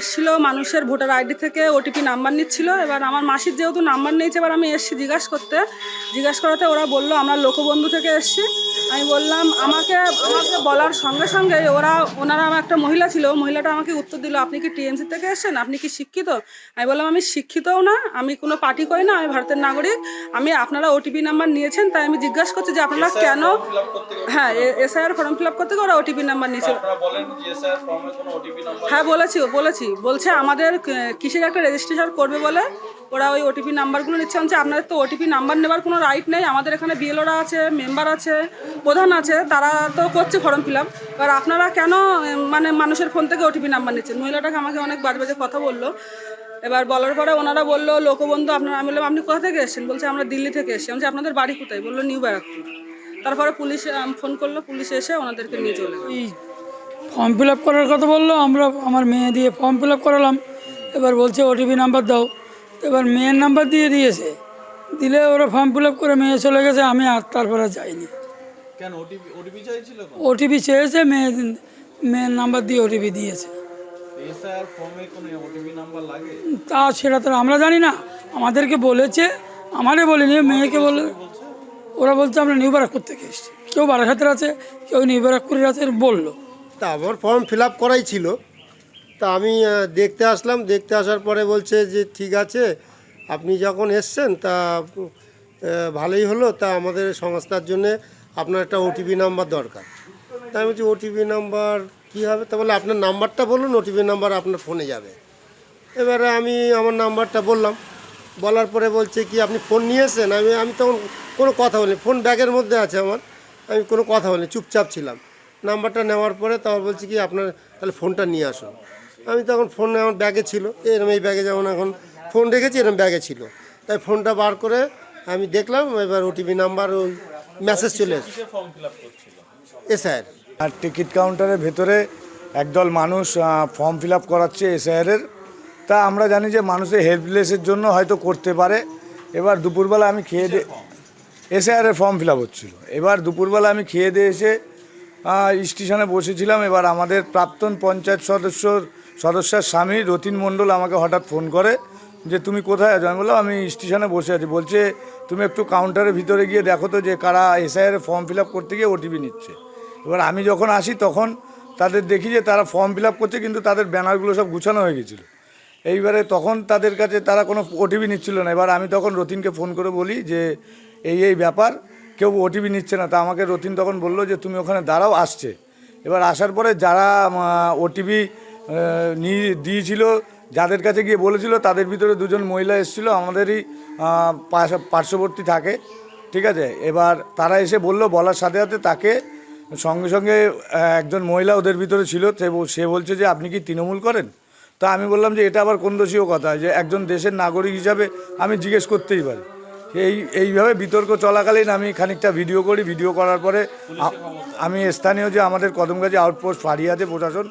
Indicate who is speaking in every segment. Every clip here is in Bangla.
Speaker 1: এসেছিল মানুষের ভোটার আইডি থেকে ওটিপি নাম্বার নিচ্ছিল। এবার আমার মাসির যেহেতু নাম্বার নিয়েছে এবার আমি এসেছি জিজ্ঞাসা করতে। জিজ্ঞাসা করাতে ওরা বলল, আমরা লোকবন্ধু থেকে এসেছি। আমি বললাম আমাকে আমাকে বলার সঙ্গে সঙ্গে ওরা ওনারা আমার একটা মহিলা ছিল মহিলাটা আমাকে উত্তর দিল আপনি কি টিএমসি থেকে এসেছেন? আপনি কি শিক্ষিত? আমি বললাম আমি শিক্ষিতও না আমি কোনো পার্টি করি না আমি ভারতের নাগরিক। আমি আপনারা ওটিপি নাম্বার নিয়েছেন তাই আমি জিজ্ঞাসা করছি যে আপনারা কেন হ্যাঁ এসআইআর ফর্ম ফিল আপ করতে গিয়ে ওরা ওটিপি নাম্বার নিয়েছে। হ্যাঁ বলেছি বলেছি। বলছে আমাদের কিসের একটা রেজিস্ট্রেশন করবে বলে? ওরা ওই ওটিপি নাম্বারগুলো নিচ্ছে। বলছে আপনাদের তো ওটিপি নাম্বার নেবার কোনো রাইট নেই। আমাদের এখানে বিএলওরা আছে মেম্বার আছে। প্রধান আছে, তারা তো করছে ফর্ম ফিল আপ এবার আপনারা কেন মানে মানুষের ফোন থেকে ওটিপি নাম্বার নিচ্ছেন? মহিলাটাকে আমাকে অনেক বাজে বাজে কথা বলল। এবার বলার পরে ওনারা বলল, লোকবন্ধু, আপনারা আমি বললাম, আপনি কোথা থেকে এসেছেন? বলছে, আমরা দিল্লি থেকে এসেছি। আমি আপনাদের বাড়ি কোথায়? বলল, নিউ ব্যারাকপুর। তারপরে পুলিশ ফোন করল, পুলিশ এসে ওনাদেরকে নিয়ে চলে
Speaker 2: ফর্ম ফিল আপ করার কথা বলল, আমরা, আমার মেয়ে দিয়ে ফর্ম ফিল আপ করালাম। এবার বলছে ওটিপি নাম্বার দাও। এবার মেয়ের নাম্বার দিয়ে দিয়েছে। দিলে ওরা ফর্ম ফিল আপ করে মেয়ে চলে গেছে, আমি আর তারপরে যাইনি।
Speaker 3: কেন ওটিপি ওটিপি চাইছিল
Speaker 2: ওটিপি চেয়েছে মেয়ে মেয়ের নাম্বার দিয়ে ওটিপি দিয়েছে।
Speaker 3: এসআইআর ফর্মে কোনো ওটিপি নাম্বার লাগে?
Speaker 2: তা সেটা তো আমরা জানি না। আমাদেরকে বলেছে আমারে বলেনি মেয়েকে বলে ওরা বলছে? আমরা নিউ ব্যারাকপুর থেকে এসেছি। কেউ বারাসাতের আছে কেউ নিউ ব্যারাকপুরের আছে বলল।
Speaker 4: তা আমার ফর্ম ফিল আপ করাই ছিল। তা আমি দেখতে আসলাম দেখতে আসার পরে বলছে যে ঠিক আছে আপনি যখন এসছেন তা ভালোই হলো। তা আমাদের সংস্থার জন্যে আপনার একটা ওটিপি নাম্বার দরকার। তাই আমি বলছি ওটিপি নাম্বার কী হবে? তা বলে, আপনার নাম্বারটা বলুন ওটিপি নাম্বার আপনার ফোনে যাবে। এবারে আমি আমার নাম্বারটা বললাম। বলার পরে বলছে কি, আপনি ফোন নিয়ে এসেছেন? আমি আমি তখন কোনো কথা বলিনি। ফোন ব্যাগের মধ্যে আছে আমার। আমি কোনো কথা বলিনি, চুপচাপ ছিলাম। নাম্বারটা নেওয়ার পরে তারপর বলছি কি, আপনার তাহলে ফোনটা নিয়ে আসুন। আমি তখন ফোন আমার ব্যাগে ছিল। এরম এই ব্যাগে যেমন এখন ফোন রেখেছি, এরম ব্যাগে ছিল। তাই ফোনটা বার করে আমি দেখলাম, এবার ওটিপি নাম্বার ওই মেসেজ চলে এসেছে
Speaker 3: ফর্ম ফিল আপ করছিল?
Speaker 4: এ স্যার।
Speaker 5: আর টিকিট কাউন্টারের ভেতরে একদল মানুষ ফর্ম ফিল আপ করাচ্ছে এসআইআরের তা আমরা জানি যে মানুষের হেল্পলেসের জন্য হয়তো করতে পারে। এবার দুপুরবেলা আমি খেয়ে দিয়ে এসআইআরের ফর্ম ফিল আপ হচ্ছিল। এবার দুপুরবেলা আমি খেয়ে দিয়ে এসে স্টেশনে বসেছিলাম। এবার আমাদের প্রাক্তন পঞ্চায়েত সদস্যর সদস্যের স্বামী রতিন মণ্ডল আমাকে হঠাৎ ফোন করে। যে তুমি কোথায় আছো? আমি বললাম, আমি স্টেশনে বসে আছি। বলছে, তুমি একটু কাউন্টারের ভিতরে গিয়ে দেখো তো যে কারা এসআইআর ফর্ম ফিল করতে গিয়ে ওটিপি নিচ্ছে। এবার আমি যখন আসি, তখন তাদের দেখি যে তারা ফর্ম ফিল করছে, কিন্তু তাদের ব্যানারগুলো সব গুছানো হয়ে গেছিল। এইবারে তখন তাদের কাছে তারা কোনো ওটিপি নিচ্ছিল না। এবার আমি তখন রতিনকে ফোন করে বলি যে, এই এই ব্যাপার, কেউ ওটিপি নিচ্ছে না। তা আমাকে রতিন তখন বলল যে, তুমি ওখানে দাঁড়াও, আসছে। এবার আসার পরে যারা ওটিপি নিয়ে দিয়েছিল যাদের কাছে গিয়ে বলেছিল, তাদের ভিতরে দুজন মহিলা এসেছিল, আমাদেরই পার্শ্ববর্তী থাকে, ঠিক আছে? এবার তারা এসে বলল, বলার সাথে সাথে তাকে সঙ্গে সঙ্গে একজন মহিলা ওদের ভিতরে ছিল, সে বলছে যে, আপনি কি তৃণমূল করেন? তা আমি বললাম যে, এটা আবার কোন দোষীয় কথা? যে একজন দেশের নাগরিক হিসাবে আমি জিজ্ঞেস করতেই পারি। এই, এইভাবে বিতর্ক চলাকালীন আমি খানিকটা ভিডিও করি, ভিডিও করার পরে আমি স্থানীয় যে আমাদের কদমগাছি আউটপোস্ট ফাঁড়িয়াতে প্রশাসন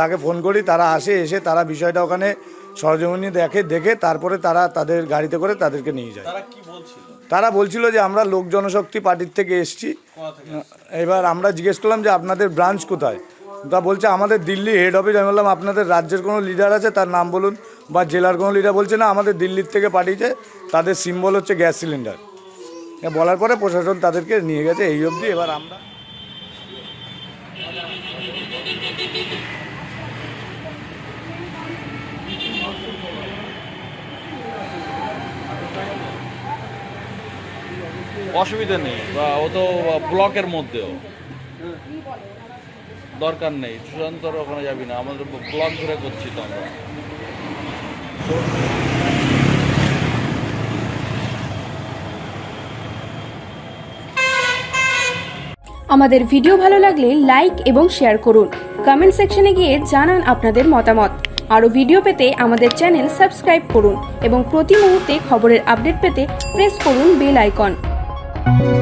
Speaker 5: তাকে ফোন করি তারা আসে এসে তারা বিষয়টা ওখানে সরজমিনি দেখে দেখে তারপরে তারা তাদের গাড়িতে করে তাদেরকে নিয়ে যায়।
Speaker 3: তারা বলছিল?
Speaker 5: যে আমরা লোক জনশক্তি পার্টির থেকে এসছি। এবার আমরা জিজ্ঞেস করলাম যে আপনাদের ব্রাঞ্চ কোথায়? তা বলছে আমাদের দিল্লি হেড অফিস আমি বললাম আপনাদের রাজ্যের কোনো লিডার আছে? তার নাম বলুন। বা জেলার কোনো লিডার বলছে না আমাদের দিল্লির থেকে পাঠিয়েছে। তাদের সিম্বল হচ্ছে গ্যাস সিলিন্ডার বলার পরে প্রশাসন তাদেরকে নিয়ে গেছে এই অবধি। এবার আমরা
Speaker 3: অসুবিধা নেই, বা ও তো ব্লকের মধ্যেও। দরকার নেই, সুশান্তর ওখানে যাবি না, আমাদের ব্লক ধরে করছি তো আমরা।
Speaker 6: আমাদের ভিডিও ভালো লাগলে লাইক এবং শেয়ার করুন। কমেন্ট সেকশনে গিয়ে জানান আপনাদের মতামত। আরও ভিডিও পেতে আমাদের চ্যানেল সাবস্ক্রাইব করুন এবং প্রতি মুহূর্তে খবরের আপডেট পেতে প্রেস করুন বেল আইকন Thank you.